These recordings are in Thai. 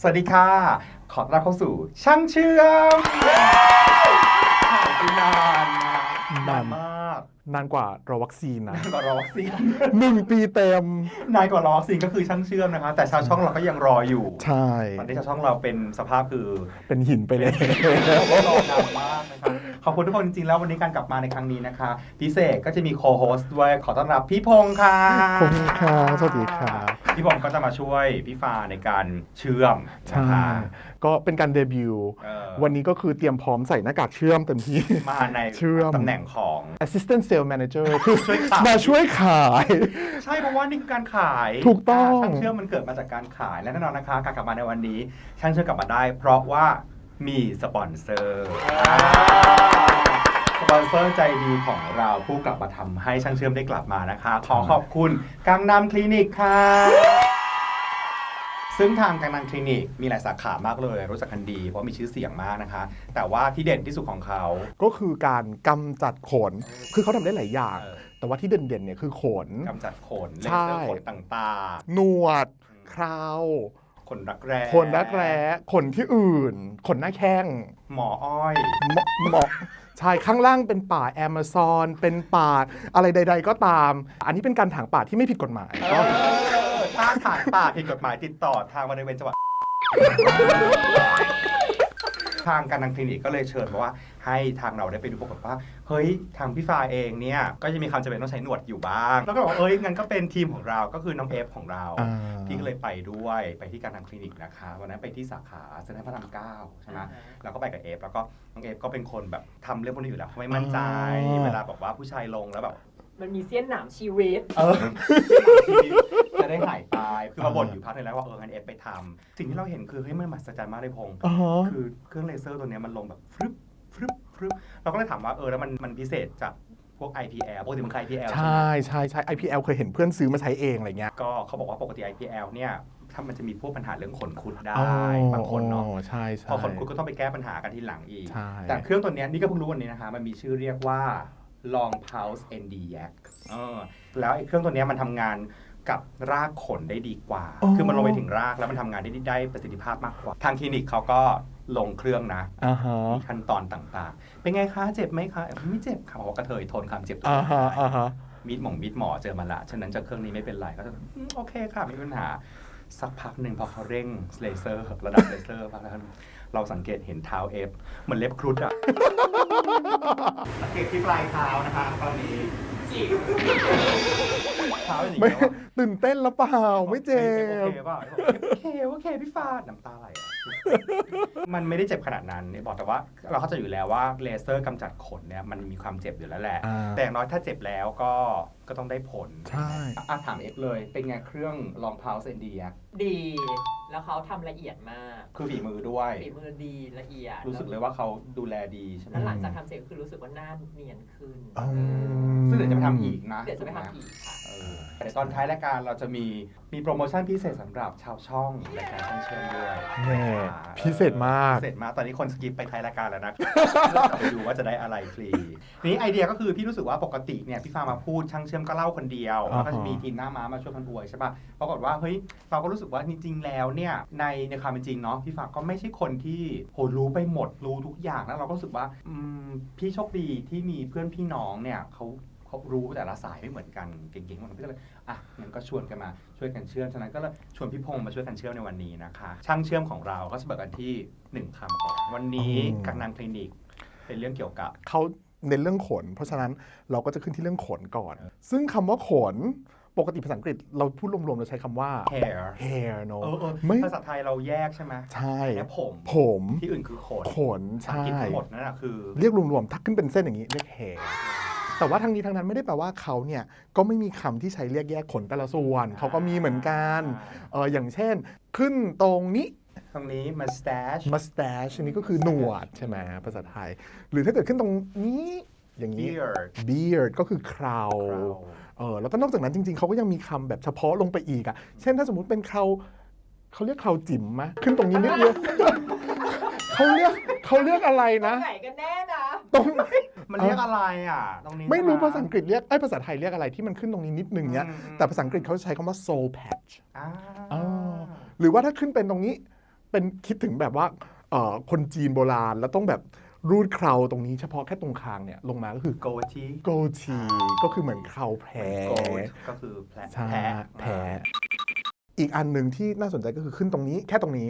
สวัสดีค่ะ ขอต้อนรับเข้าสู่ช่างเชื่อมผ่านไปนานนะนานมากนานกว่ารอวัคซีนนะนานกว่ารอวัคซีนหนึ่งปีเต็มนานกว่ารอวัคซีนก็คือช่างเชื่อมนะคะ แต่ชาวช่องเราก็ยังรออยู่ใช่ตอนนี้ชาวช่องเราเป็นสภาพคือเป็นหินไปเลยรอนานมากนะคะขอบคุณทุกคนจริงๆแล้ววันนี้การกลับมาในครั้งนี้นะคะ พิเศษก็จะมีโคโฮสต์ด้วยขอต้อนรับพี่พงษ์ค่ะขอบคุณค่ะสวัสดีค่ะ พี่พงษ์ก็จะมาช่วยพี่ฟ้าในการเชื่อมใช่นะคะ ก็เป็นการเดบิวต์เออ วันนี้ก็คือเตรียมพร้อมใส่หน้ากากเชื่อมเต็มที่ มาในเชื่อม ตำแหน่งของ Assistant Sales Manager คือช่วยขาย มาช่วยขาย ใช่เพราะว่านี่คือการขายถูกต้องช่างเชื่อมมันเกิดมาจากการขายและแน่นอนนะคะการกลับมาในวันนี้ ช่างเชื่อมกลับมาได้ เพราะว่ามีสปอนเซอร์ สปอนเซอร์ใจดีของเราผู้กลับมาทำให้ช่างเชื่อมได้กลับมานะคะ ขอขอบคุณกังนำคลินิกค่ะ ซึ่งทางกังนันคลินิกมีหลายสาขามากเลย รู้จักกันดีเพราะมีชื่อเสียงมากนะคะ แต่ว่าที่เด่นที่สุดของเขา ก็คือการกำจัดขน คือเขาทำได้หลายอย่าง เออ แต่ว่าที่เด่นๆเนี่ยคือขน กำจัดขนเลใช่ เซอร์ขนต่างหนวด คราว ๆขนรักแร้ขนรักแร้ขนที่อื่น ขนหน้าแข้งหมออ้อยเหมาะเหมาะ ใช่ข้างล่างเป็นป่าแอมะซอน เป็นป่าอะไรใด ๆ ก็ตาม อันนี้เป็นการถางป่าที่ไม่ผิดกฎหมายถ้าถายป่าผิดกฎหมายติดต่อทางบริเวณจังหวัด ทางการทางคลินิกก็เลยเชิญมาว่าให้ทางเราได้ไปดูปรากฏว่า เฮ้ยทางพี่ฟ้าเองเนี่ยก็จะมีความจำเป็นต้องใช้หนวดอยู่บ้าง แล้วก็บอกว่าเอ้ยงั้นก็เป็นทีมของเราก็คือน้องเอฟของเรา อ่า พี่ก็เลยไปด้วยไปที่การทางคลินิกนะคะวันนั้นไปที่สาขาเซ็นทรัลพระรามเก้าใช่ไหมเราก็ไปกับเอฟแล้วก็น้องเอฟก็เป็นคนแบบทำเรื่องพวกนี้อยู่แล้วเขาไม่มั่นใจ อ๋อ เวลาบอกว่าผู้ชายลงแล้วแบบ มันมีเสี้ยนหนามชีวิต เออ จะได้หายไปคือมาบ่นอยู่พักหนึงแล้วว่าเอองั้นเอฟไปทำสิ่งที่เราเห็นคือเฮ้ยมันมหัศจรรย์มากเลยพงษ์อ๋อ คือเครื่องเลเซอร์ตัวเนี้ยมันลงแบบฟรึบฟรึบฟรึบเราก็เลยถามว่าเออแล้วมันมันพิเศษจากพวก IPL ปกติมันคือ IPL ใช่ไหม ใช่ใช่ใช่ IPL เคยเห็นเพื่อนซื้อมาใช้เองอะไรเงี้ยก็เขาบอกว่าปกติ IPL เนี่ยถ้ามันจะมีพวกปัญหาเรื่องขนคุดได้อ๋อบางคนเนาะใช่ใช่พอขนคุดก็ต้องไปแก้ปัญหากันทีหลังอีก ใช่แต่เครื่องตัวเนี้ยนี่ก็เพิ่งรู้วันนี้นะคะ มันมีชื่อเรียกว่า long pulse ND yak เออแล้วไอ้เครื่องตัวเนี้ยมันทำงานกับรากขนได้ดีกว่าคือมันลงไปถึงรากแล้วมันทำงานได้ดีได้ประสิทธิภาพมากกว่า ทางคลินิกเขาก็ลงเครื่องนะ อ่าฮะมีขั้นตอนต่างๆ เป็นไงคะ เจ็บไหมคะ ไม่เจ็บค่ะบอกว่ากระเทยทนความเจ็บอ่าฮะอ่าฮะมีดหมองมีดหมอเจอมาละ ฉะนั้นจะเครื่องนี้ไม่เป็นไรก็จะอืมโอเคค่ะ ไม่มีปัญหา สักพักหนึ่งพอเขาเร่งเลเซอร์ระดับเลเซอร์พักแล้ว เราสังเกตเห็นเท้าเอฟเหมือนเล็บครุฑอะ สังเกตที่ปลายเท้านะคะตอนนี้เท้าอย่างไม่นี้แล้วอะตื่นเต้นแล้วเปล่าไม่เจ็โอบเคเปล่าโอเคโอเคพี่ฟาดน้ำตาไหลอะมันไม่ได้เจ็บขนาดนั้นเนี่ยบอกแต่ว่าเราเข้าใจอยู่แล้วว่าเลเซอร์กำจัดขนเนี่ยมันมีความเจ็บอยู่แล้วแหละ อ่าแต่อย่างน้อยถ้าเจ็บแล้วก็ ก็ต้องได้ผลใช่ อะถามเอ็กเลย เป็นไงเครื่องลองพาวเซนดีอะดี แล้วเขาทำละเอียดมากคือฝีมือด้วย ฝีมือดีละเอียดรู้สึกเลยว่าเขาดูแลดีใช่ไหมแล้วหลังจากทำเสร็จก็คือรู้สึกว่าหน้าเนียนขึ้นอืม ซึ่งเดี๋ยวจะไปทำอีกนะเดี๋ยวจะไปทำอีกค่ะ เออแต่ตอนท้ายรายการเราจะมีมีโปรโมชั่นพิเศษสำหรับชาวช่องรายการช่องเชื่อมด้วยแน่พิเศษมาก พิเศษมากตอนนี้คนสกิปไปท้ายรายการแล้วนะไปดูว่าจะได้อะไรฟรีทีนี้ไอเดียก็คือพี่รู้สึกว่าปกติเนี่ยพี่ฟ้ามาพูดช่างเชื่อมก็เล่าคนเดียวแล้วก็จะมีทีมหน้าม้ามาช่วยกันอวยใช่ป่ะปรากฏว่าเฮ้ยเราก็รู้สึกว่าจริงๆแล้วเนี่ยในในความเป็นจริงเนาะพี่ฟ้าก็ไม่ใช่คนที่โหรู้ไปหมดรู้ทุกอย่างแล้วเราก็รู้สึกว่าอืมพี่โชคดีที่มีเพื่อนพี่น้องเนี่ยเขาเขารู้แต่ละสายไม่เหมือนกันเก่งๆมันก็เลยอะงั้นก็ชวนกันมาช่วยกันเชื่อมฉะนั้นก็เลยชวนพี่พงษ์มาช่วยกันเชื่อมในวันนี้นะคะ ช่างเชื่อมของเราก็จะเบิกกันที่หนึ่งคำก่อนวันนี้อืมกังนันคลินิก เป็นเรื่องเกี่ยวกับเขา เน้นเรื่องขน เพราะฉะนั้นเราก็จะขึ้นที่เรื่องขนก่อน ซึ่งคำว่าขนปกติภาษาอังกฤษเราพูดรวมๆเราใช้คำว่า hair hair เนอะเออเออไม่ ภาษาไทยเราแยกใช่ไหมใช่แค่ผม ผมที่อื่นคือขนขนภาษาอัใช่งกฤษทั้งหมดนั่นแหะคือเรียกรวมๆถ้าขึ้นเป็นเส้นอย่างนี้เรียก hair แต่ว่าทั้งนี้ทั้งนั้นไม่ได้แปลว่าเขาเนี่ยก็ไม่มีคำที่ใช้เรียกแยกขนแต่ละส่วน เขาก็มีเหมือนกัน เอออย่างเช่น ขึ้นตรงนี้ ตรงนี้ mustache mustache อันนี้ก็คือหนวดใช่ไหมภาษาไทย หรือถ้าเกิดขึ้นตรงนี้อย่างนี้ beard beard ก็คือเครา crown เออแล้วก็นอกจากนั้นจริงๆ เขาก็ยังมีคำแบบเฉพาะลงไปอีกอะเช่นถ้าสมมุติเป็นเคราเขาเรียกเคราจิ๋มมะขึ้นตรงนี้นิดเดียวเขาเรียกเขาเรียกอะไรนะ ไหนกันแน่นะตรงมันเรียกอะไรอะตรงนี้ไม่รู้ใช่หภาษาอังกฤษเรียกไอ้ยภาษาไทยเรียกอะไรที่มันขึ้นตรงนี้นิดนึงเนี้ยอืมอืมแต่ภาษาอังกฤษเขาใช้คำว่า soul patch อ่าอ๋อหรือว่าถ้าขึ้นเป็นตรงนี้ เป็นคิดถึงแบบว่าเอ่อคนจีนโบราณแล้วต้องแบบรูดเคราตรงนี้เฉพาะแค่ตรงคางเนี่ยลงมาก็คือโกทีโกทีก็คือเหมือนเคราแพ้โกก็คือแผลใช่แพ้แพ้อีกอันหนึ่งที่น่าสนใจก็คือขึ้นตรงนี้แค่ตรงนี้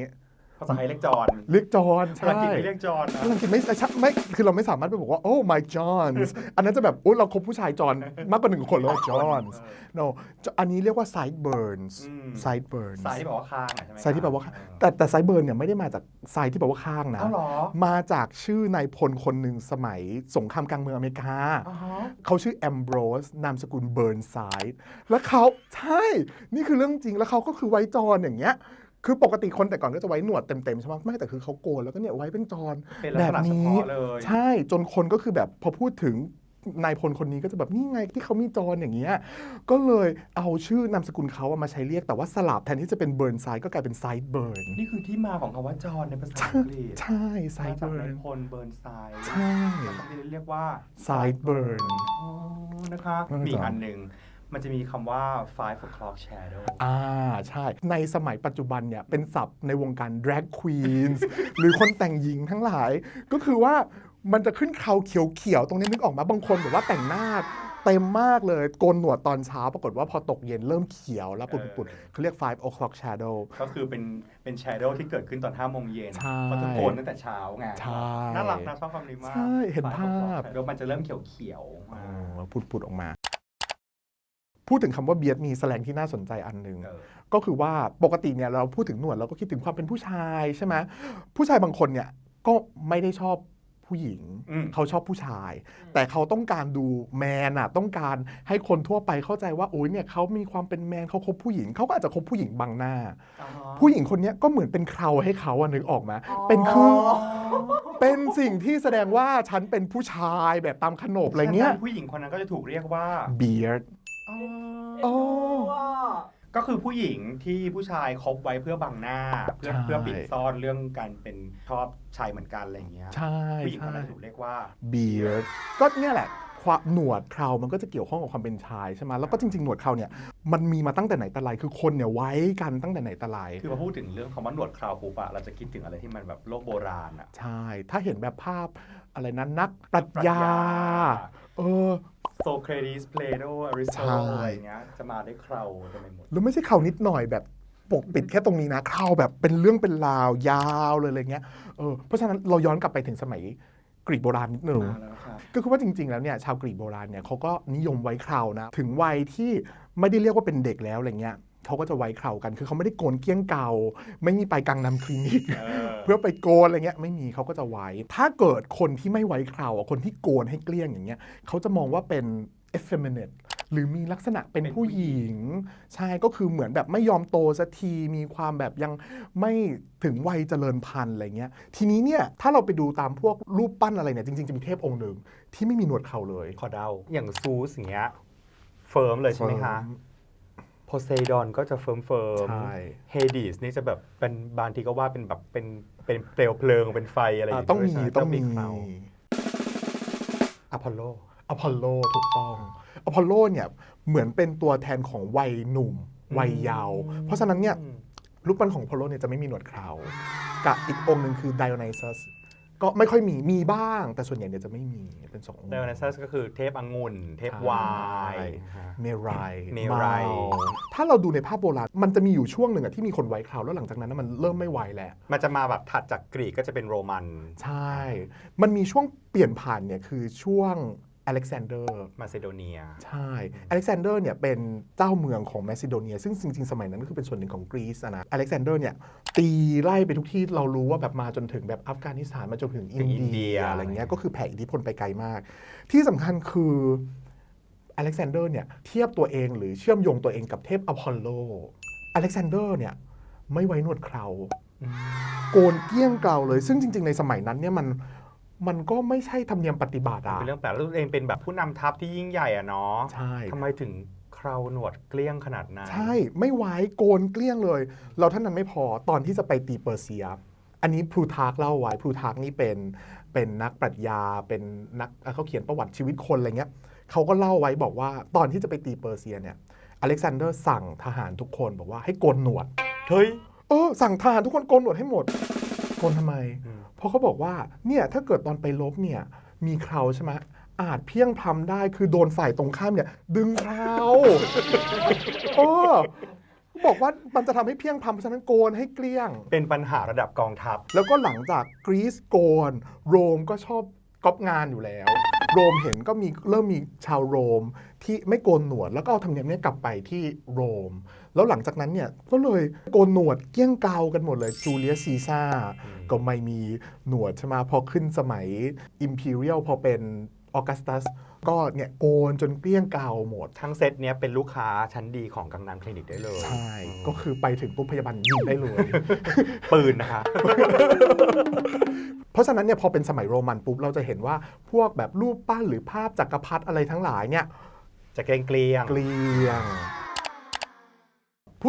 ภาษาไทยเรียกจอนเรียกจอห์นภาษาใช่อังกฤษไม่เรียกจอนนะภาษาอังกฤษไม่ใช่ไม่คือเราไม่สามารถไปบอกว่าโอ้ my Johns อันนั้นจะแบบโอ้เราคบผู้ชายจอห์นมากกว่าหนึ่งคนแล้ว Johns no อันนี้เรียกว่า sideburns อืม sideburns สายที่บอกว่าข้างอะใช่ไหมไซด์ที่แปลว่าข้างแต่แต่ไซด์เบิร์นเนี่ยไม่ได้มาจากไซด์ที่แปลว่าข้างนะเอ้าเหรอมาจากชื่อนายพลคนหนึ่งสมัยสงครามกลางเมืองอเมริกาอ๋อฮะเขาชื่อแอมโบรสนามสกุลเบิร์นไซด์แล้วเขาใช่นี่คือเรื่องจริงแล้วเขาก็คือไว้จอนอย่างเงี้ย คือปกติคนแต่ก่อนก็จะไว้หนวดเต็มๆใช่ไหมไม่แต่คือเขาโกนแล้วก็เนี่ยไว้เป็นจอนเป็นลักแบษบณะเฉนี้ พาะเลยใช่จนคนก็คือแบบพอพูดถึงนายพลคนนี้ก็จะแบบนี่ไงที่เขามีจอนอย่างเงี้ยก็เลยเอาชื่อนามสกุลเขาอะมาใช้เรียกแต่ว่าสลับแทนที่จะเป็นเบิร์นไซด์ก็กลายเป็นไซด์เบิร์นนี่คือที่มาของคำว่าจอนในภาษาใช่อังกฤษใช่ไซมาด์จากเบิร์นานยพลเบิร์นไซด์ใช่ แล้วก็เรียกว่า Sideburn อ๋อนะคะนั่นมีอีจ้ะกอันหนึ่ง มันจะมีคำว่า five o'clock shadow อ่า ใช่ ในสมัยปัจจุบันเนี่ย เป็นศัพท์ในวงการ drag queens หรือคนแต่งหญิงทั้งหลาย ก็คือว่ามันจะขึ้นเขาเขียวๆ ตรงนี้นึกออกมาบางคนแบบว่าแต่งหน้าเต็มมากเลยโกนหนวดตอนเช้า ปรากฏว่าพอตกเย็นเริ่มเขียวแล้วปุดๆเขาเรียก five o'clock shadow ก็คือเป็นเป็น shadow ที่เกิดขึ้นตอน5โมงเย็นใช่เพราะทุกโกนตั้งแต่เช้าไงใช่น่ารักนะชอบคำนี้มากใช่เห็น Five ภาพ o'clock shadow มันจะเริ่มเขียวๆอ๋อ่าอปุดๆออกมา พูดถึงคำว่าเบียดมีแสลงที่น่าสนใจอันหนึ่งเออก็คือว่าปกติเนี่ยเราพูดถึงหนวดเราก็คิดถึงความเป็นผู้ชายใช่ไหมผู้ชายบางคนเนี่ยก็ไม่ได้ชอบผู้หญิงอืมเขาชอบผู้ชาย แต่เขาต้องการดูแมนอะต้องการให้คนทั่วไปเข้าใจว่าโอ้ยเนี่ยเขามีความเป็นแมนเขาคบผู้หญิงเขาก็อาจจะคบผู้หญิงบางหน้าอ่าฮะผู้หญิงคนเนี้ยก็เหมือนเป็นเคราให้เขาอะนึกออกไหมเป็นคือเป็นสิ่งที่แสดงว่าฉันเป็นผู้ชายแบบตามขนบอะไรเงี้ยฉะนั้นผู้หญิงคนนั้นก็จะถูกเรียกว่า beard อ๋อโอ้ก็คือผู้หญิงที่ผู้ชายคบไว้เพื่อบังหน้า เพื่อใช่ เพื่อปิดซ่อนเรื่องการเป็นชอบชายเหมือนกันอะไรอย่างเงี้ยใช่ผู้หญิงคใช่นนั้นถูกเรียกว่า beard ก็เนี่ยแหละความหนวดเครามันก็จะเกี่ยวข้องกับความเป็นชายใช่ไหมแล้วก็จริง ๆ หนวดเคราเนี่ยมันมีมาตั้งแต่ไหนแต่ไรคือคนเนี่ยไว้กันตั้งแต่ไหนแต่ไร คือพอพูดถึงเรื่องคำว่าหนวดคราวปุ๊บอะเราจะคิดถึงอะไรที่มันแบบโลกโบราณอะใช่ ถ้าเห็นแบบภาพอะไรนั้นนักปรัชญา เออ โซเครติสเพลโตอริสโตใช่อะไรอย่างเงี้ยจะมาได้วยเคราเต็มไปหมด แล้วไม่ใช่เขานิดหน่อยแบบปกปิดแค่ตรงนี้นะเขาแบบเป็นเรื่องเป็นราวยาวเลยอะไรเงี้ยเออเพราะฉะนั้นเราย้อนกลับไปถึงสมัยกรีกโบราณนิดหนึ่งมาแล้วนะครับก็คือว่าจริง ๆ แล้วเนี่ยชาวกรีกโบราณเนี่ยเขาก็นิยมไว้เคราวนะ ถึงวัยที่ไม่ได้เรียกว่าเป็นเด็กแล้วอะไรเงี้ย เขาก็จะไว้เคราวกัน คือเขาไม่ได้โกนเกลี้ยงเกาไม่มีไปกังนำคลินิกเออเพื่อไปโกนอะไรเงี้ยไม่มีเขาก็จะไว้ ถ้าเกิดคนที่ไม่ไว้เคราวอะคนที่โกนให้เกลี้ยงอย่างเงี้ยเขาจะมองว่าเป็น effeminate หรือมีลักษณะเป็นเป็นผู้ผู้หหญิญิงงใช่ก็คือเหมือนแบบไม่ยอมโตสักทีมีความแบบยังไม่ถึงวัยเจริญพันธุ์อะไรเงี้ย ทีนี้เนี่ย ถ้าเราไปดูตามพวกรูปปั้นอะไรเนี่ย จริงๆ จะมีเทพองค์หนึ่งที่ไม่มีหนวดเขาเลย ขอเดา อย่างซูสอย่างเงี้ยเฟิร์มเลยใช่ไหมคะ โพไซดอนก็จะเฟิร์มเฟิร์มใช่ เฮดิสนี่จะแบบเป็นบางทีก็ว่าเป็นแบบเป็นเป็นเปลวเพลิงเป็นไฟอะไรอย่างอ่าเงี้ยต้องมีใช่ไหต้องมีเคราอพอลโล อพอลโลถูกต้อง อพอลโลเนี่ยเหมือนเป็นตัวแทนของวัยหนุ่ม วัยเยาว์เพราะฉะนั้นเนี่ยรูปปั้นของอพอลโลเนี่ยจะไม่มีหนวดเครากับอีกองค์หนึ่งคือไดโอไนซัส ก็ไม่ค่อยมีมีบ้าง แต่ส่วนใหญ่เนี่ยจะไม่มีเป็นสององค์ไดโอนิซัสก็คือเทพองุ่น เทพไวน์เมรายเมรัย เมาถ้าเราดูในภาพโบราณ มันจะมีอยู่ช่วงหนึ่งอะที่มีคนไว้คราวแล้วหลังจากนั้นนะมันเริ่มไม่ไหวแล้ว มันจะมาแบบถัดจากกรีกก็จะเป็นโรมัน ใช่ มันมีช่วงเปลี่ยนผ่านเนี่ยคือช่วง อเล็กซานเดอร์ มาซิโดเนีย ใช่อเล็กซานเดอร์เนี่ยเป็นเจ้าเมืองของแมซิโดเนีย ซึ่งจริงๆ สมัยนั้นก็คือเป็นส่วนหนึ่งของกรีซอะนะอเล็กซานเดอร์เนี่ยตีไล่ไปทุกที่เรารู้ว่าแบบมาจนถึงแบบอัฟกานิสถานมาจนถึงอินอินเดีเดียย อะไรเงี้ยก็คือแผ่อิทธิพลไปไกลมาก ที่สำคัญคืออเล็กซานเดอร์เนี่ยเทียบตัวเองหรือเชื่อมโยงตัวเองกับเทพอพอลโลอเล็กซานเดอร์เนี่ยไม่ไว้หนวดเครา โกนเกลี้ยงเกลาเลย ซึ่งจริง ๆ ในสมัยนั้นเนี่ยมัน มันก็ไม่ใช่ธรรมเนียมปฏิบัติอะเป็นเรื่องแปลกแล้วตัวเองเป็นแบบผู้นำทัพที่ยิ่งใหญ่อะเนาะใช่ ทำไมถึงเคราหนวดเกลี้ยงขนาดนั้นใช่ไม่ไว้โกนเกลี้ยงเลย เราเท่านั้นไม่พอตอนที่จะไปตีเปอร์เซีย อันนี้พลูทาร์กเล่าไว้พลูทาร์กนี่เป็นเป็นนักปรัชญาเป็นนักเอ่อเขาเขียนประวัติชีวิตคนอะไรเงี้ยเขาก็เล่าไว้บอกว่าตอนที่จะไปตีเปอร์เซียเนี่ยอเล็กซานเดอร์สั่งทหารทุกคนบอกว่าให้โกนหนวด เฮ้ย เออสั่งทหารทุกคนโกนหนวดให้หมด โกนทำไมอืมเพราะเขาบอกว่าเนี่ยถ้าเกิดตอนไปลบเนี่ยมีเคราใช่ไหมอาจเพียงพลำได้คือโดนฝ่ายตรงข้ามเนี่ย ดึงเคราเออบอกว่ามันจะทำให้เพียงพลำเพราะฉะนั้นโกนให้เกลี้ยง เป็นปัญหาระดับกองทัพ แล้วก็หลังจากกรีซโกน โรมก็ชอบก๊อปงานอยู่แล้ว โรมเห็นก็มีเริ่มมีชาวโรมที่ไม่โกนหนวด แล้วก็เอาธรรมเนียมเนี้กลับไปที่โรม แล้วหลังจากนั้นเนี่ยก็เลยโกนหนวดเกลี้ยงเกากันหมดเลยจูเลียสซีซ่าร์อืมก็ไม่มีหนวดใช่ไหมพอขึ้นสมัยอิมพีเรียลพอเป็นออกัสตัสก็เนี่ยโกนจนเกลี้ยงเกาหมด ทั้งเซตเนี้ยเป็นลูกค้าชั้นดีของกังนำคลินิกได้เลย ใช่ ก็คือไปถึงปุ๊บพยาบาลยิงได้เลย ปืนนะคะ เพราะฉะนั้นเนี่ยพอเป็นสมัยโรมันปุ๊บ เราจะเห็นว่าพวกแบบรูปปั้นหรือภาพจักรพรรดิอะไรทั้งหลายเนี่ย จะเกรงเกลียงเกลียง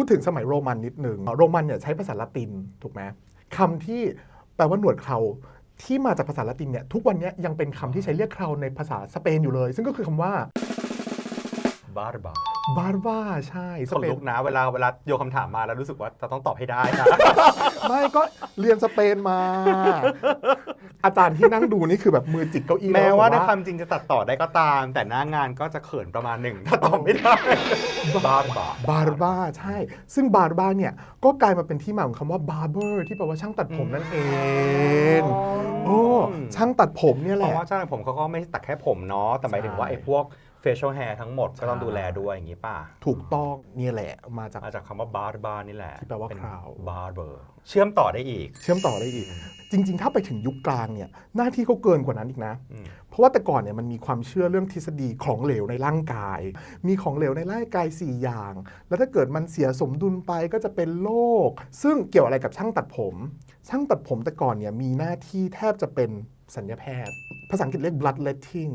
พูดถึงสมัยโรมันนิดหนึ่งโรมันเนี่ยใช้ภาษาละตินถูกไหมคำที่แปลว่าหนวดเคราที่มาจากภาษาละตินเนี่ยทุกวันนี้ยังเป็นคำที่ใช้เรียกเคราในภาษาสเปนอยู่เลย ซึ่งก็คือคำว่า barba บาบาร์บาใช่สคนเปนลุกนะเวลาเวลาโยนคำถามมาแล้วรู้สึกว่าจะต้องตอบให้ได้นะ ไม่ก็เรียนสเปนมา อาจารย์ที่นั่งดูนี่คือแบบมือจิกเก้าอี้แม้ว่าในล้ความจริงจะตัดต่อได้ก็ตาม แต่หน้างานก็จะเขินประมาณหนึ่งถ้าตอบไม่ได้บาร์บาบาร์บาใช่ ซึ่งบาร์บาเนี่ย ก็กลายมาเป็นที่มาของคำว่าบาร์เบอร์ที่แปลว่าช่างตัดผมนั่นเองโอ้ช่างตัดผมเนี่ยแหเพละราะว่าช่างผมเขาก็ไม่ตัดแค่ผมเนาะแต่หมายถึงว่าใช่ ไอ้พวก facial hair ทั้งหมดก็ต้องใช่ดูแลด้วยอย่างนี้ป่ะ ถูกต้องเนี่ยแหละมาจาก มาจากคำว่าบาร์บานี่แหละที่แปลว่าเป็นคราวบาร์เบอร์เชื่อมต่อได้อีก เชื่อมต่อได้อีก จริง ๆ ถ้าไปถึงยุคกลางเนี่ยหน้าที่เขาเกินกว่านั้นอีกนะ อืม เพราะว่าแต่ก่อนเนี่ยมันมีความเชื่อเรื่องทฤษฎีของเหลวในร่างกาย มีของเหลวในร่างกาย 4 อย่าง แล้วถ้าเกิดมันเสียสมดุลไปก็จะเป็นโรคซึ่งเกี่ยวอะไรกับช่างตัดผม ช่างตัดผมแต่ก่อนเนี่ยมีหน้าที่แทบจะเป็นสัญญาแพทย์ ภาษาอังกฤษเรียก bloodletting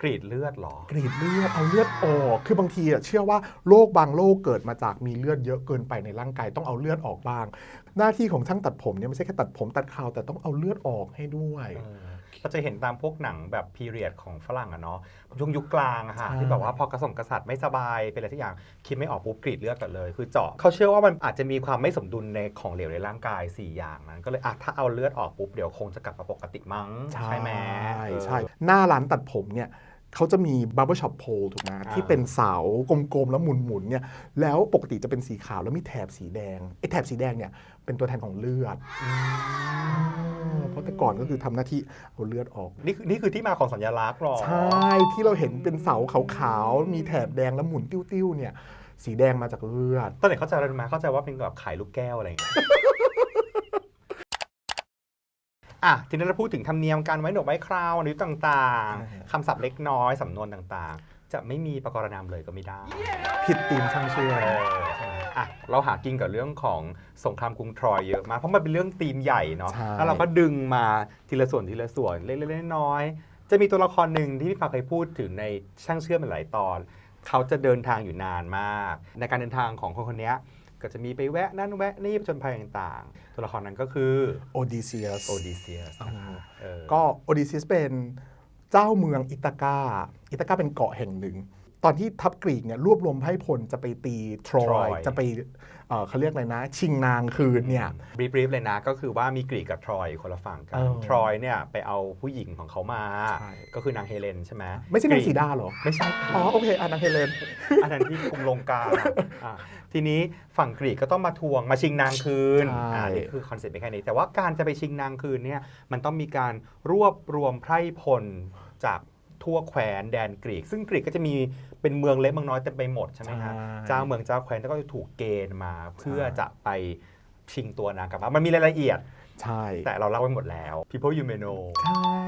กรีดเลือดเหรอ กรีดเลือดเอาเลือดออกคือบางทีอะเชื่อว่าโรคบางโรคเกิดมาจากมีเลือดเยอะเกินไปในร่างกายต้องเอาเลือดออกบ้าง หน้าที่ของช่างตัดผมเนี่ยไม่ใช่แค่ตัดผมตัดคราวแต่ต้องเอาเลือดออกให้ด้วยเออเราจะเห็นตามพวกหนังแบบพีเรียดของฝรั่งอะเนาะช่วงยุคกลางอะค่ะใช่ ที่แบบว่าพอกระสงกษัตริย์ไม่สบายเป็นอะไรทุกอย่างคิดไม่ออกปุ๊บกรีดเลือดก่อนเลย คือเจาะเขาเชื่อว่ามันอาจจะมีความไม่สมดุลในของเหลวในร่างกาย4อย่างนั้นก็เลยอะถ้าเอาเลือดออกปุ๊บเดี๋ยวคงจะกลับมาปกติมั้งไหมใช่เออใช่หน้าร้านตัดผมเนี่ย เขาจะมี barber shop pole ถูกไหมอ่าที่เป็นเสากลมๆ แล้วหมุนๆเนี่ยแล้วปกติจะเป็นสีขาวแล้วมีแถบสีแดงไอ้แถบสีแดงเนี่ยเป็นตัวแทนของเลือด เพราะแต่ก่อนก็คือทำหน้าที่เอาเลือดออก นี่คือนี่คือที่มาของสัญลักษณ์หรอ ใช่ที่เราเห็นเป็นเสาขาวๆ มีแถบแดงแล้วหมุนติ้วๆเนี่ยสีแดงมาจากเลือด ตอนไหนเข้าใจอะไรรู้ไหมเข้าใจว่าเป็นแบบขายลูกแก้วอะไรอย่างเงี้ย อะทีนี้เราพูดถึงธรรมเนียมการไว้หนวดไว้คราวนิ้วต่างอ่าๆคำศัพท์เล็กน้อยสำนวนต่างๆ จะไม่มีประกรณามเลยก็ไม่ได้ผิดตีมช่างเชื่อเออใช่ไหมอะเราหากินกับเรื่องของสงครามกรุงทรอยเยอะมากเพราะมันเป็นเรื่องธีมใหญ่เนาะใช่ แล้วเราก็ดึงมาทีละส่วนทีละส่วนเล็กๆน้อยๆจะมีตัวละครหนึ่งที่พี่ฟ้าเคยพูดถึงในช่างเชื่อมหลายตอน เขาจะเดินทางอยู่นานมาก ในการเดินทางของคนคนเนี้ย ก็จะมีไปแวะนั่นแวะนี่ผจนภัยต่างๆ ตัวละครนั้นก็คือโอดิเซียสโอดิเซียสเออก็โอดิเซียสเป็นเจ้าเมืองอิตาคาอิตาคาเป็นเกาะแห่งหนึ่ง ตอนที่ทัพกรีกเนี่ยรวบรวมไพร่พลจะไปตีทรอยจะไปเอ่อเขาเรียกอะไรนะ ชิงนางคืนเนี่ย บรีฟๆเลยนะ ก็คือว่ามีกรีกกับทรอยคนละฝั่งกัเอนอทรอยเนี่ยไปเอาผู้หญิงของเขามา ใช่ ก็คือนางเฮเลนใช่ไหมไม่ใช่นางกรีกสีดาเหรอ ไม่ใช่อ๋อโอเคอ่านางเฮเลน อันนั้นที่กรุงลงกาอะ ทีนี้ฝั่งกรีกก็ต้องมาทวงมาชิงนางคืนใช่ อ่านี่คือคอนเซ็ปต์เป็นแค่นี้แต่ว่าการจะไปชิงนางคืนเนี่ยมันต้องมีการรวบรวมไพร่พลจากทั่วแคว้นแดนกรีก ซึ่งกรีกก็จะมีเป็นเมืองเล็กเมืองน้อยเต็มไปหมดใช่ไหมฮะ เจ้าเมืองเจ้าแคว้นก็จะถูกเกณฑ์มาเพื่อจะไปชิงตัวนางกลับมา มันมีรายละเอียด ใช่แต่เราเล่าไปหมดแล้ว people you may know ใช่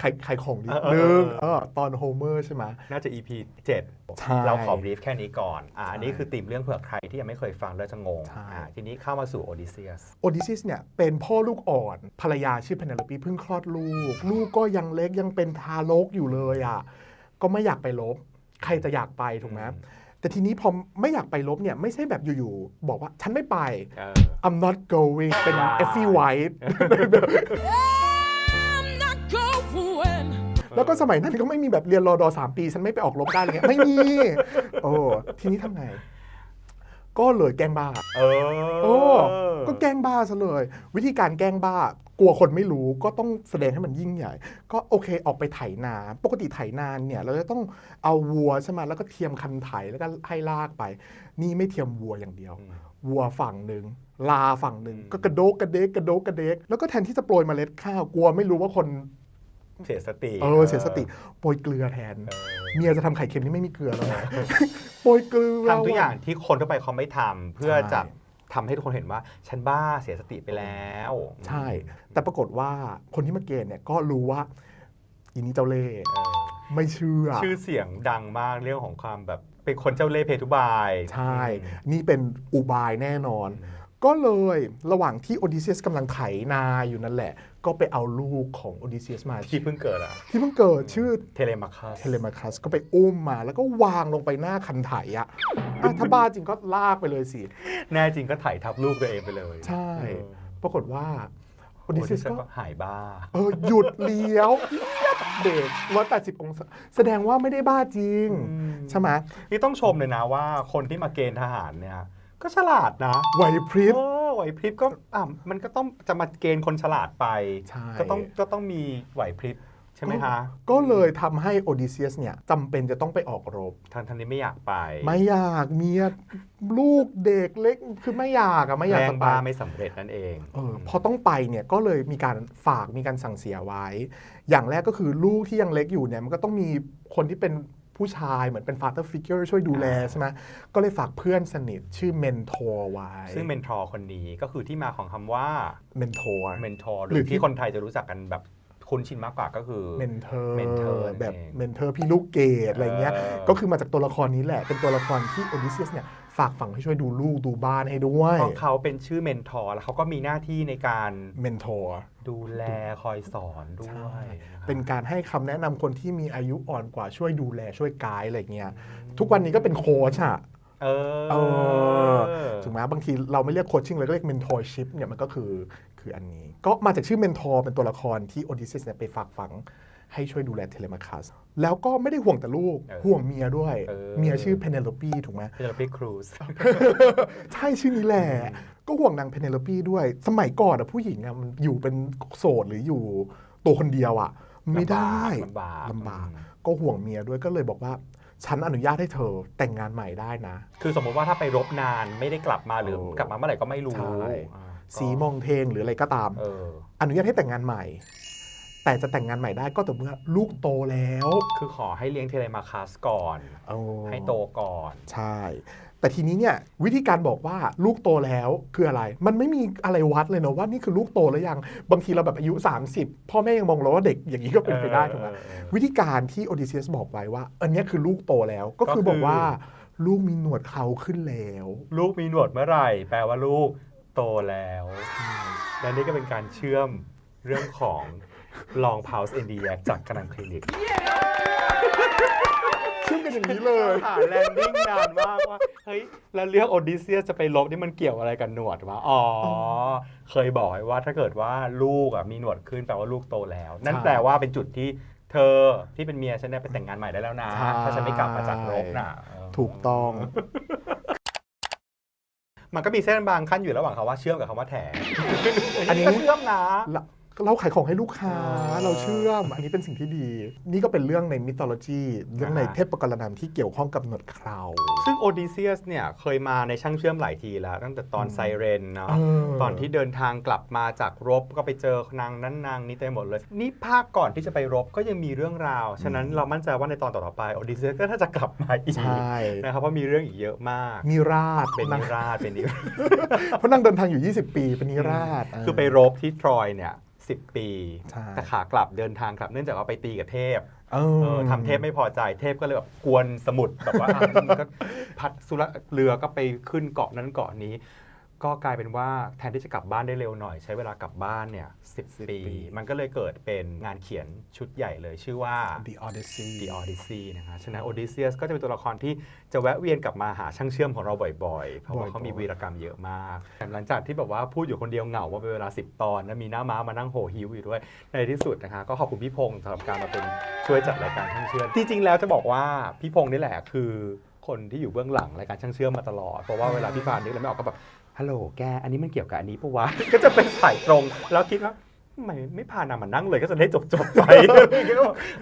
ขายขายของนิดเออเอนึองเออเออตอนโฮเมอร์ใช่ไหมน่าจะ EP 7ใช่เราขอบรีฟแค่นี้ก่อนอ่าใช่อันนี้คือติมเรื่องเผื่อใครที่ยังไม่เคยฟังแล้วจะงงใช่อ่าทีนี้เข้ามาสู่โอดิเซียสโอดิซิสเนี่ยเป็นพ่อลูกอ่อน ภรรยาชื่อเพเนโลปีเพิ่งคลอดลูก ลูกก็ยังเล็กยังเป็นทารกอยู่เลยอะก็ไม่อยากไปลบ ใครจะอยากไปถูกไหมอืม แต่ทีนี้พอไม่อยากไปลบเนี่ยไม่ใช่แบบอยู่ๆบอกว่าฉันไม่ไปเออ I'm not going เป็นว้าว Effie White I'm not going. แล้วก็สมัยนั้นก็ไม่มีแบบเรียนรอดอสามปี ฉันไม่ไปออกรบได้อะไรเงี้ยไม่มี โอ้ทีนี้ทำไง ก็เลยแกล้งบ้า เออ โอ้ ก็แกล้งบ้าซะเลย วิธีการแกล้งบ้า กลัวคนไม่รู้ก็ต้องแสดงให้มันยิ่งใหญ่ ก็โอเคออกไปไถนา ปกติไถนาเนี่ย เราจะต้องเอาวัวใช่ไหมแล้วก็เทียมคันไถแล้วก็ให้ลากไป นี่ไม่เทียมวัวอย่างเดียวอืมวัวฝั่งหนึ่งลาฝั่งหนึ่งอืมก็กระโดกกระเดกกระโดกกระเดกแล้วก็แทนที่จะโปรยเมล็ดข้าวกลัวไม่รู้ว่าคนเสียสติเออเสียสติโปรยเกลือแทนเออเมียจะทำไข่เค็มนี่ไม่มีเกลือแล้วนะโปรยเกลือทำทุกอย่างที่คนทั่วไปเขาไม่ทำเพื่อใช่จะ ทำให้ทุกคนเห็นว่า ฉันบ้าเสียสติไปแล้ว ใช่ แต่ปรากฏว่าคนที่มาเกณฑ์เนี่ยก็รู้ว่าอินี่เจ้าเล่ห์เออไม่เชื่อ ชื่อเสียงดังมากเรื่องของความแบบเป็นคนเจ้าเล่ห์เพทุบาย ใช่ นี่เป็นอุบายแน่นอน ก็เลยระหว่างที่โอดิเซียสกำลังไถนาอยู่นั่นแหละ ก็ไปเอาลูกของโอดิเซียสมาที่เพิ่งเกิดอะที่เพิ่งเกิดชื่อเทเลมาคัสเทเลมาคัสก็ไปอุ้มมาแล้วก็วางลงไปหน้าคันไถอะอะถ้าบ้าจริงก็ลากไปเลยสิ แน่จริงก็ถ่ายทับลูกตัวเองไปเลยใช่ เออปรากฏว่าโอโอดิดิเซียสเซียสก็ก็ หายบ้า เออหยุดเลี้ยวเบรก180องศาแสดงว่าไม่ได้บ้าจริงอืมใช่ไหม นี่ต้องชมเลยนะว่าคนที่มาเกณฑ์ทหารเนี่ย ก็ฉลาดนะไหวพริบโอ้ไหวพริบก็อะมันก็ต้องจะมาเกณฑ์คนฉลาดไป ใช่ ก็ต้องก็ต้องมีไหวพริบใช่ไหมคะก็เลยทำให้โอดิเซียสเนี่ยจำเป็นจะต้องไปออกรบท่านท่านนี้ไม่อยากไปไม่อยากเมียลูกเด็กเล็กคือไม่อยากอะไม่อยากแรจะงไป บ้าไม่สำเร็จนั่นเอง เออพอต้องไปเนี่ยก็เลยมีการฝากมีการสั่งเสียไว้ อย่างแรกก็คือลูกที่ยังเล็กอยู่เนี่ยมันก็ต้องมีคนที่เป็น ผู้ชายเหมือนเป็น father figure ช่วยดูแลอ่าใช่ไหมก็เลยฝากเพื่อนสนิทชื่อเมนทอร์ไว้ ซึ่งเมนทอร์คนนี้ก็คือที่มาของคำว่าเมนทอร์เมนทอร์หหรืรืออที่ที่คนไทยจะรู้จักกันแบบ คุ้นชินมากกว่าก็คือ เมนเทอร์ mentor แบบนั่นเองเมนเทอร์พี่ลูกเกดอะไรเงี้ย เออ ก็คือมาจากตัวละครนี้แหละ เป็นตัวละครที่โอดิเซียสเนี่ยฝากฝังให้ช่วยดูลูกดูบ้านให้ด้วยเพราะเขาเป็นชื่อเมนทอร์แล้วเขาก็มีหน้าที่ในการเมนทอร์ ดูแลคอยสอนด้วยะครับเป็นการให้คำแนะนำคนที่มีอายุอ่อนกว่าช่วยดูแลช่วยไกด์อะไรเงี้ย ทุกวันนี้ก็เป็นโค้ชอะ เออเออถึงแม้บางทีเราไม่เรียกโคชชิ่งเลยก็เรียกเมนทอร์ชิพเนี่ยมันก็คือคืออันนี้ ก็มาจากชื่อเมนทอร์เป็นตัวละครที่โอดิเซียสเนี่ยไปฝากฝังให้ช่วยดูแลเทเลมาคัส แล้วก็ไม่ได้ห่วงแต่ลูกเออห่วงเมียด้วยเออเมียชื่อเพเนโลปีถูกไหมพี่เราพี่ครูซใช่ชื่อนี้แหละ ก็ห่วงนางเพเนโลปีด้วย สมัยก่อนอะผู้หญิงอะมันอยู่เป็นโสดหรืออยู่ตัวคนเดียวอะไม่ได้ลำบากลำบากก็ห่วงเมียด้วยก็เลยบอกว่า ฉันอนุญาตให้เธอแต่งงานใหม่ได้นะ คือสมมติว่าถ้าไปรบนานไม่ได้กลับมาหรือเออกลับมาเมื่อไหร่ก็ไม่รู้ใช่ อ่าก็สีมองเทงหรืออะไรก็ตาม เอออนุญาตให้แต่งงานใหม่ แต่จะแต่งงานใหม่ได้ก็ต่อเมื่อลูกโตแล้วคือขอให้เลี้ยงเทเลมาคัสก่อน เออให้โตก่อน ใช่ แต่ทีนี้เนี่ยวิธีการบอกว่าลูกโตแล้วคืออะไร มันไม่มีอะไรวัดเลยเนอะว่านี่คือลูกโตแล้วยังบางทีเราแบบอายุ 30 พ่อแม่ยังมองเราว่าเด็กอย่างนี้ก็เป็นไปได้ถูกไหมเออเออวิธีการที่โอดิเซียสบอกไว้ว่า อันเนี้ยคือลูกโตแล้วก็คือก็คือบอกว่าลูกมีหนวดเขาขึ้นแล้ว ลูกมีหนวดเมื่อไหร่ แปลว่าลูกโตแล้วและนี่ก็เป็นการเชื่อมเรื่องของ long pulse n d a c จากกนันคลินิก เชื่อมกันอย่างนี้เลย หาแลนดิ้งนานมากว่า เฮ้ย แล้วเรื่องโอดิเซียสจะไปลบนี่มันเกี่ยวอะไรกับหนวดวะ อ๋อ เคยบอกไว้ว่าถ้าเกิดว่าลูกอะมีหนวดขึ้นแปลว่าลูกโตแล้ว นั่นใช่แปลว่าเป็นจุดที่เธอที่เป็นเมียฉันเนี่ยไปแต่งงานใหม่ได้แล้วนะ ใช่ ถ้าฉันไม่กลับมาจากรบน่ะเถูกต้อง มันก็มีเส้นบางขั้นอยู่ระหว่างคำว่าเชื่อมกับคำว่าแถอันนี้ ก็เชื่อมนะเรา เราขายของให้ลูกค้าอ๋อเราเชื่อม อันนี้เป็นสิ่งที่ดี นี่ก็เป็นเรื่องในมิ t โลจีเรื่องในอ่าเทพกรณามที่เกี่ยวข้องกับหนวดเครา ซึ่งโอดิเซียสเนี่ยเคยมาในช่างเชื่อมหลายทีแล้ว ตั้งแต่ตอนอืมไซเรนเนาะเออตอนที่เดินทางกลับมาจากรบก็ไปเจอนางนั้นนางนี้เต็มหมดเลย นี่ภาคก่อนที่จะไปรบก็ยังมีเรื่องราว ฉะนั้นเรามั่นใจว่าในตอนต่อๆไปโอดิเซียสก็น่าจะกลับมาอีกใช่นะครับเพราะมีเรื่องอีกเยอะมากนิราชเป็นนานิงราชเป็นนิราชเพราะนางเดินทางอยู่ 20 ปีเป็นนิราชคือไปรบที่ทรอยเนี่ย สิปี ใช่ แต่ขากลับเดินทางกลับ เนื่องจากว่าไปตีกับเทพเอเอออทำเทพไม่พอใจเทพก็เลยแบบกวนสมุทรแบบว่าอะมึงก็พัดสุรเรือก็ไปขึ้นเกาะนั้นเกาะนี้ ก็กลายเป็นว่าแทนที่จะกลับบ้านได้เร็วหน่อย ใช้เวลากลับบ้านเนี่ยสิ10ปีปี มันก็เลยเกิดเป็นงานเขียนชุดใหญ่เลยชื่อว่า The Odyssey The Odyssey นะคะ ฉะนั้น Odysseus ก็จะเป็นตัวละครที่จะแวะเวียนกลับมาหาช่างเชื่อมของเราบ่อยๆ เพราะว่าเขามีบ่อยๆวีรกรรมเยอะมากแต่หลังจากที่แบบว่าพูดอยู่คนเดียวเหงามาเป็นเวลา 10 ตอนนะมีหน้าม้ามานั่งโหหิวอยู่ด้วย ในที่สุดนะคะ ก็ขอบคุณพี่พงศ์สำหรับการมาเป็นช่วยจัดรายการช่างเชื่อมจริงๆแล้วจะบอกว่าพี่พงศ์นี่แหละคือคนที่อยู่เบื้องหลังรายการช่างเชื่อมมาตลอด เพราะว่าเวลาพี่ฟานนึกอะไรไม่ออกก็แบบ ฮัลโหลแก อันนี้มันเกี่ยวกับอันนี้ปะวะ ก็จะเป็นสายตรง แล้วคิดว่าทำไมไม่พานามานั่งเลยก็จะได้จบจบๆไป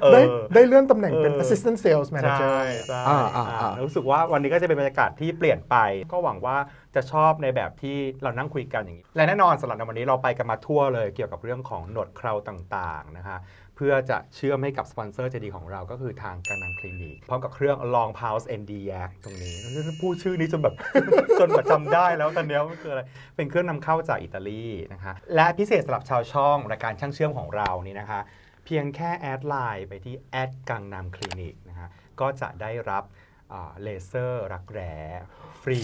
เอได้อได้เลื่อนตำแหน่งเป็นเออ assistant sales ใช่ manager ใช่อ่าอ่าอ่าอ่ารู้สึกว่าวันนี้ก็จะเป็นบรรยากาศที่เปลี่ยนไป ก็หวังว่า จะชอบในแบบที่เรานั่งคุยกันอย่างนี้ และแน่นอนสำหรับในวันนี้เราไปกันมาทั่วเลยเกี่ยวกับเรื่องของหนวดเคราต่างๆนะคะเพื่อจะเชื่อมให้กับสปอนเซอร์ใจดีของเราก็คือทางกันังคลินิกพร้อมกับเครื่อง Long Pulse ND Yak ตรงนี้พูดชื่อนี้จนแบบ จนแบบจำได้แล้วตอนนี้มันคืออะไร เป็นเครื่องนำเข้าจากอิตาลีนะคะและพิเศษสำหรับชาวช่องรายการช่างเชื่อมของเรานี่นะคะ เพียงแค่แอดไลน์ไปที่แอดกังนำคลินิกนะคะก็จะได้รับ อ่าเลเซอร์รักแร้ฟรี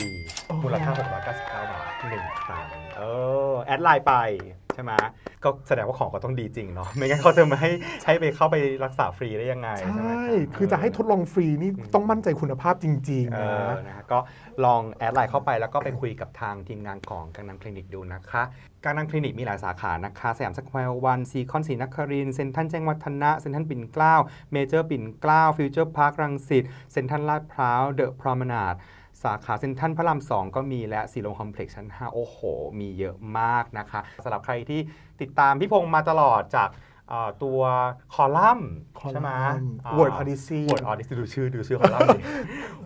มูลค่า 699 บาทหนึ่งครั้งเออ แอดไลน์ไป ใช่ไหมก็แสดงว่าของก็ต้องดีจริงเนาะไม่งั้นเขาจะไม่ให้ใช้ไปเข้าไปรักษาฟรีได้ยังไงใชใช่ไหม่คือจะให้ทดลองฟรีนี่ต้องมั่นใจคุณภาพจริงเอๆอนะนะฮะก็ลองแอดไลน์เข้าไปแล้วก็ไปคุยกับทางทีมงานของกังนัมคลินิกดูนะคะกังนัมคลินิกมีหลายสาขานะคะสยามสแควร์วันซีคอนศรีนครินทร์เซ็นทรัลแจ้งวัฒนะเซ็นทรัลปิ่นเกล้าเมเจอร์ปิ่นเกล้าฟิวเจอร์พาร์ครังสิตเซ็นทรัลลาดพร้าวเดอะพรอมนาด สาขาเซ็นทรัลพระรามสองก็มีและสีลมคอมเพล็กซ์ชั้น 5 โอ้โห มีเยอะมากนะคะสำหรับใครที่ติดตามพี่พงษ์มาตลอดจากเอ่อตัวคอลัมน์ใช่ไหม Word Odyssey วอร์ดออดิซีดูชื่อดูชื่อคอลัมน์ดิ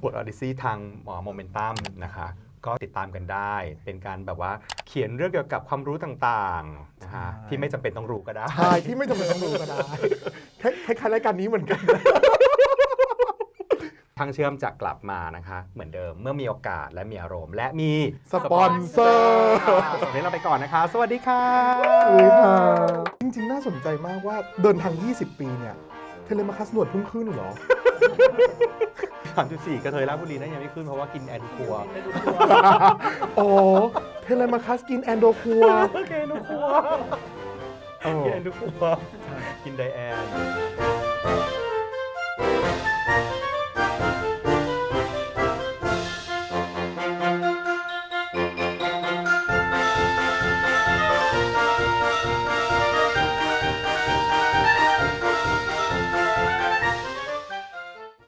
วอร์ดออดิซีทางโมเมนตัมนะคะก็ติดตามกันได้ เป็นการแบบว่าเขียนเรื่องเกี่ยวกับความรู้ต่างๆนะคะใช่ที่ไม่จำเป็นต้องรู้ก็ได้ ใช่ ที่ไม่จำเป็นต้องรู้ก็ได้คล้ายๆรายการนี้เหมือนกัน ทางเชื่อมจะกลับมานะคะ เหมือนเดิมเมื่อมีโอกาสและมีอารมณ์ และมีสปอนเซอร์วันนี้เราไปก่อนนะคะ สวัสดีค่ะสวัสดีค่ะจริงๆ น่าสนใจมากว่าเดินทาง 20 ปีเนี่ย เทเลมาคัสหนวดเพิ่งขึ้นเหรอสามจุดสี่กระเทยราชบุรีนั่นยังไม่ขึ้นเพราะว่ากินแอนดูคัวไม่รู้ตัว อ๋อ เทเลมาคัสกินแอนโดคัวโอเคดูคัวโอ้กินแอนดูคัวกินไดแอน